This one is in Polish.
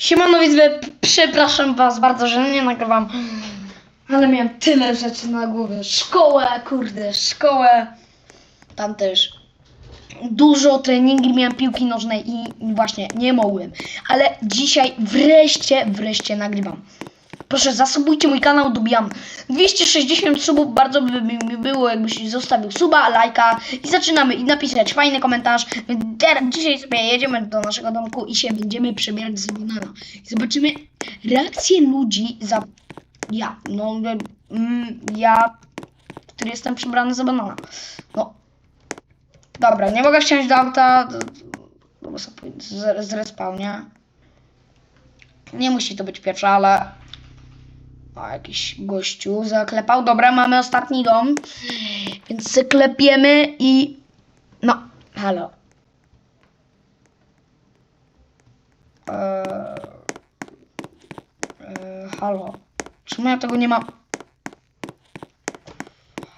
Siemano widzowie, przepraszam was bardzo, że nie nagrywam. Ale miałem tyle rzeczy na głowie. Szkołę, kurde, szkołę. Tam też. Dużo treningi miałem piłki nożnej i właśnie nie mogłem. Ale dzisiaj wreszcie, wreszcie nagrywam. Proszę, zasubujcie mój kanał, dobijam 260 subów, bardzo by mi było, jakbyś zostawił suba, lajka i zaczynamy i napisać fajny komentarz. Teraz, dzisiaj sobie jedziemy do naszego domku i się będziemy przebierać z banana. I zobaczymy reakcję ludzi za... Ja, no, mm, ja, który jestem przebrany za banana. No, dobra, nie mogę wsiąść do auta, bo z, z respawnia. Nie musi to być pierwsza, ale o, jakiś gościu zaklepał. Dobra, mamy ostatni dom. Więc zaklepiemy i... No, halo. Eee, eee, halo. Czemu ja tego nie mam?